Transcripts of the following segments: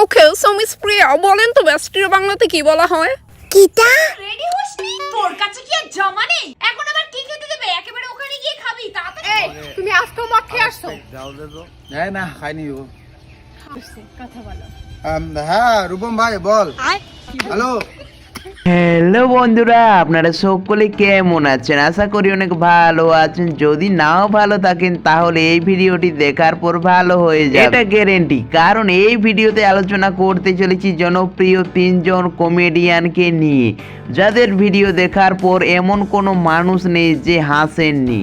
Okay so miss প্রিয়া বলেন তো ব্যস্টির বাংলাতে কি বলা হয়? কিতা রেডি হসনি তোর কাছে কি আর জমা নেই? এখন আবার কি খেতে দেবে? একেবারে ওখানে গিয়ে খাবি তাড়াতাড়ি। এই তুমি আজকেও মদ খেয়ে আসছো? হ্যাঁ না খাইনি ও। কথা বলো। হ্যাঁ রূপম ভাই বল। হ্যালো। হ্যালো বন্ধুরা। আপনারা সকলে কেমন আছেন? আশা করি অনেক ভালো আছেন। যদি নাও ভালো থাকেন তাহলে এই ভিডিওটি দেখার পর ভালো হয়ে যাবে। এটা গ্যারেন্টি কারণ এই ভিডিওতে আলোচনা করতে চলেছি জনপ্রিয় তিনজন কমেডিয়ানকে নিয়ে। যাদের ভিডিও দেখার পর এমন কোনো মানুষ নেই যে হাসেননি।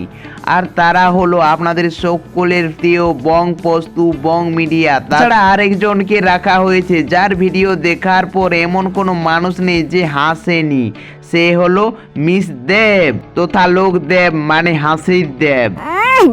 আর তারা হলো আপনাদের সকলের প্রিয় বং পস্তু, বং মিডিয়া। তারা আরেকজনকে রাখা হয়েছে, যার ভিডিও দেখার পর এমন কোনো মানুষ নেই যে হাসেনি। সে হলো মিস দেব, তথা লোক দেব মানে হাসির দেব। হ্যাঁ,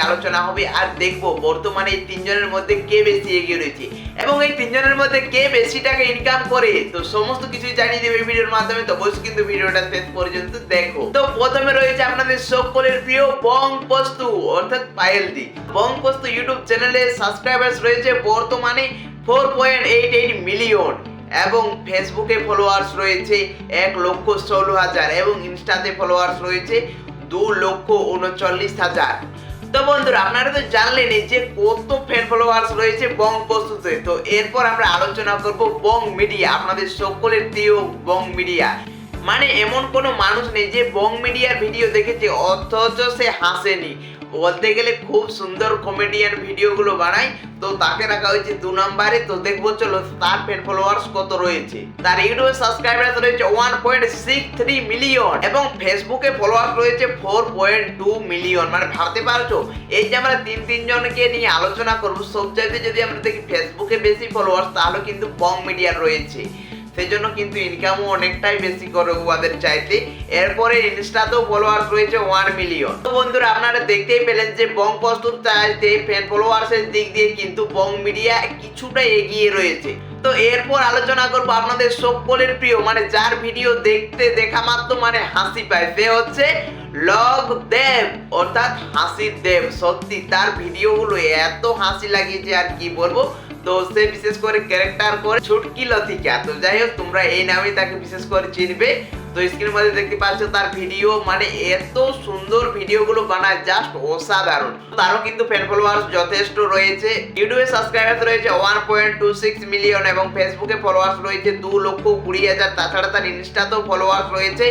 আলোচনা হবে আর দেখব বর্তমানে এই তিনজনের মধ্যে কে বেশি এগিয়ে রয়েছে। এবং এই তিনজনের মধ্যে কে বেশি টাকা ইনকাম করে তো সমস্ত কিছুই জানিয়ে দেবে ভিডিওর মাধ্যমে। তো অবশ্যই কিন্তু ভিডিওটা শেষ পর্যন্ত দেখো। তো প্রথমে রয়েছে আপনাদের সকলের প্রিয় বং পস্তু অর্থাৎ পায়েলদি বং পস্তু ইউটিউব চ্যানেলে সাবস্ক্রাইবার্স রয়েছে বর্তমানে four point eight eight million এবং ফেসবুকে ফলোয়ার্স রয়েছে এক লক্ষ ষোলো হাজার এবং ইনস্টাতে ফলোয়ার্স রয়েছে দু লক্ষ উনচল্লিশ হাজার। তো বন্ধুরা, আপনারা তো জানলেনই যে কত ফ্যান ফলোয়ার্স রয়েছে বং প্রস্তুতে তো এরপর আমরা আলোচনা করব বং মিডিয়া আপনাদের সকলের প্রিয় বং মিডিয়া মানে এমন কোনো মানুষ নেই যে বং মিডিয়ার ভিডিও দেখেছে, অথচ সে হাসেনি। বলতে গেলে খুব সুন্দর কমেডিয়ান ভিডিওগুলো বানায় তো তাকে রাখা হয়েছে দু নম্বরে। তো দেখব, চলো, তার ফ্যান ফলোয়ার্স কত রয়েছে? তার ইউটিউব সাবস্ক্রাইবার রয়েছে one point six three million এবং ফেসবুকে ফলোয়ার্স রয়েছে ফোর পয়েন্ট টু মিলিয়ন মানে ভাবতে পারছ? এই যে আমরা তিন, তিনজনকে নিয়ে আলোচনা করব সব জায়গায় যদি আমরা দেখি ফেসবুকে বেশি ফলোয়ার্স তাহলে কিন্তু বং মিডিয়ার রয়েছে। সেই জন্য কিন্তু ইনকামও অনেকটাই বেশি করে ওদের চাইতে। এরপরে ইনস্টাতেও ফলোয়ার্স রয়েছে ওয়ান মিলিয়ন তো বন্ধুরা, আপনারা দেখতেই পেলেন যে বং প্রস্তুত চাইতে ফ্যান ফলোয়ার্সের দিক দিয়ে কিন্তু বং মিডিয়া কিছুটা এগিয়ে রয়েছে। তো এরপর আলোচনা করব আপনাদের সকলের প্রিয় মানে যার ভিডিও দেখতে দেখা মাত্র মানে হাসি পায়, সে হচ্ছে লগ দেব, অর্থাৎ হাসির দেব। সত্যি, তার ভিডিওগুলো এত হাসি লাগিয়েছে আর কি বলব তো বিশেষ করে ক্যারেক্টার করে ছুটকি লতিকা তো যাই হোক, তোমরা এই নামে তাকে বিশেষ করে চিনবে। তো স্ক্রিনের মধ্যে দেখতে পাচ্ছ তার ভিডিও মানে এত সুন্দর ভিডিওগুলো বানায় জাস্ট অসাধারণ। তারও কিন্তু ফ্যান ফলোয়ার্স যথেষ্ট রয়েছে। ইউটিউবে সাবস্ক্রাইবার্স রয়েছে one point two six million এবং ফেসবুকে ফলোয়ার্স রয়েছে দু লক্ষ কুড়ি হাজার। তাছাড়া তার ইনস্টাতেও ফলোয়ার্স রয়েছে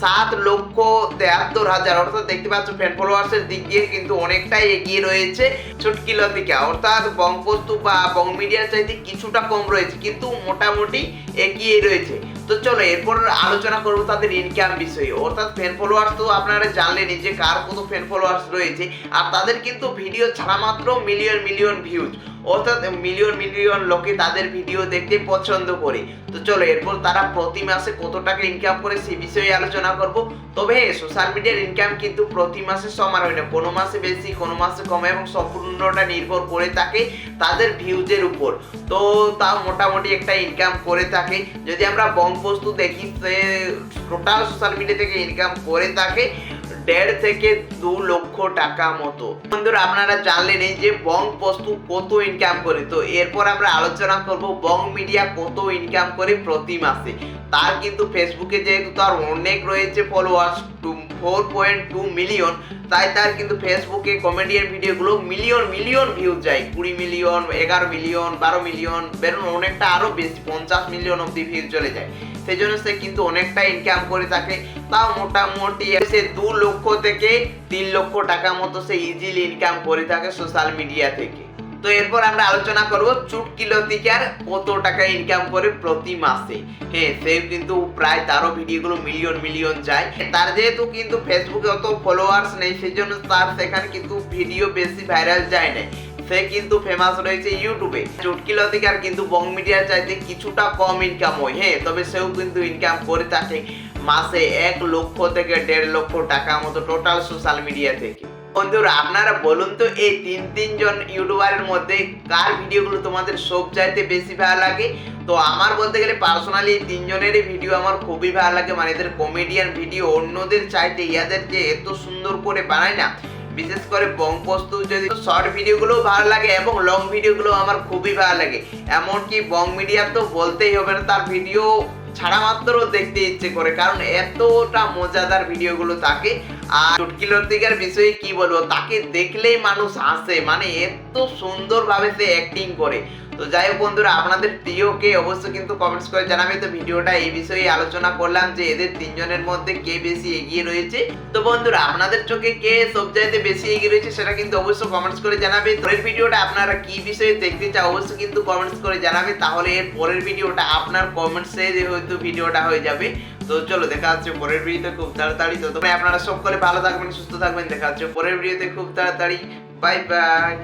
সাত লক্ষ তেহাত্তর হাজার। অর্থাৎ দেখতে পাচ্ছ ফ্যান ফলোয়ার্সের দিক দিয়ে কিন্তু অনেকটাই এগিয়ে রয়েছে ছুটকি লতিকা। অর্থাৎ বংপস্তু বা বং মিডিয়ার চাইতে কিছুটা কম রয়েছে, কিন্তু মোটামুটি এগিয়ে রয়েছে। তো চলো, এরপর আলোচনা করব তাদের ইনকাম বিষয়ে। অর্থাৎ ফ্যান ফলোয়ার্স তো আপনারা জানলেনই যে কার কত ফ্যান ফলোয়ার্স রয়েছে, আর তাদের কিন্তু ভিডিও ছাড়া মাত্র মিলিয়ন মিলিয়ন ভিউজ অর্থাৎ মিলিয়ন মিলিয়ন লোকে তাদের ভিডিও দেখতে পছন্দ করে। তো চলো, এরপর তারা প্রতি মাসে কত টাকা ইনকাম করে সে বিষয়ে আলোচনা করব। তবে সোশ্যাল মিডিয়ার ইনকাম কিন্তু প্রতি মাসে সমান হয় না। কোনো মাসে বেশি, কোনো মাসে কম এবং সম্পূর্ণটা নির্ভর করে থাকে তাদের ভিউজের উপর। তো তাও মোটামুটি একটা ইনকাম করে থাকে। যদি আমরা বং বস্তু দেখি সে টোটাল সোশ্যাল মিডিয়া থেকে ইনকাম করে থাকে দেড় থেকে দু লক্ষ টাকা মতো। বন্ধুরা, আপনারা জানলেন এই যে বং বস্তু কত ইনকাম করে। তো এরপর আমরা আলোচনা করব বং মিডিয়া কত ইনকাম করে প্রতি মাসে। তার কিন্তু ফেসবুকে যেহেতু তার অনেক রয়েছে followers two four point two million তাই তার কিন্তু ফেসবুকে কমেডিয়ান ভিডিওগুলো মিলিয়ন মিলিয়ন ভিউ যায়। কুড়ি মিলিয়ন এগারো মিলিয়ন বারো মিলিয়ন বেরোন অনেকটা আরও বেশি, পঞ্চাশ মিলিয়ন অব্দি ভিউ চলে যায়। সেই জন্য সে কিন্তু অনেকটা ইনকাম করে থাকে। তাও মোটামুটি সে দু লক্ষ থেকে তিন লক্ষ টাকা মতো সে ইজিলি ইনকাম করে থাকে সোশ্যাল মিডিয়া থেকে। তো এরপর আমরা আলোচনা করব চুটকি লতিকার কত টাকা ইনকাম করে প্রতি মাসে। হ্যাঁ সে কিন্তু প্রায় তারও ভিডিওগুলো মিলিয়ন মিলিয়ন যায়। তার যেহেতু কিন্তু ফেসবুকে অত ফলোয়ার্স নেই সেই জন্য তার সেখানে কিন্তু ভিডিও বেশি ভাইরাল যায় না সে কিন্তু ফেমাস রয়েছে ইউটিউবে চুটকি লতিকার কিন্তু বং মিডিয়ার চাইতে কিছুটা কম ইনকাম হয় হ্যাঁ? তবে সেও কিন্তু ইনকাম করে থাকে মাসে এক লক্ষ থেকে দেড় লক্ষ টাকা মতো টোটাল সোশ্যাল মিডিয়া থেকে। বন্ধুরা, আপনারা বলুন তো, এই তিন তিনজন ইউটিউবারের মধ্যে কার ভিডিওগুলো তোমাদের সব চাইতে বেশি ভালো লাগে? তো আমার বলতে গেলে পার্সোনালি এই তিনজনেরই ভিডিও আমার খুবই ভালো লাগে। মানে এদের কমেডিয়ান ভিডিও অন্যদের চাইতে ইয়াদের যে এত সুন্দর করে বানায় না বিশেষ করে বংপস্তু যদি শর্ট ভিডিওগুলো ভালো লাগে এবং লং ভিডিওগুলো আমার খুবই ভালো লাগে। এমনকি বং মিডিয়া তো বলতেই হবে না, তার ভিডিও ছাড়া মাত্র দেখতে ইচ্ছে করে, কারণ এতটা মজাদার ভিডিওগুলো থাকে আর চুটকি দিকের বিষয়ে কি বলব, তাকে দেখলেই মানুষ হাসে মানে এত সুন্দরভাবে সে অ্যাক্টিং করে। তো যাই হোক বন্ধুরা, আপনাদের প্রিয়কে অবশ্যই কিন্তু কমেন্টস করে জানাবে। তো ভিডিওটা এই বিষয়ে আলোচনা করলাম যে এদের তিনজনের মধ্যে কে বেশি এগিয়ে রয়েছে। তো বন্ধুরা, আপনাদের চোখে কে সবচাইতে বেশি এগিয়ে রয়েছে সেটা কিন্তু অবশ্যই কমেন্টস করে জানাবে। পরের ভিডিওটা আপনারা কি বিষয়ে দেখতে চাও অবশ্যই কিন্তু কমেন্টস করে জানাবে। তাহলে এর পরের ভিডিওটা আপনার কমেন্টসে হয়তো ভিডিওটা হয়ে যাবে। তো চলো, দেখা হচ্ছে পরের ভিডিওতে খুব তাড়াতাড়ি। তো তবে আপনারা সকলে ভালো থাকবেন, সুস্থ থাকবেন। দেখা হচ্ছে পরের ভিডিওতে খুব তাড়াতাড়ি। Bye bye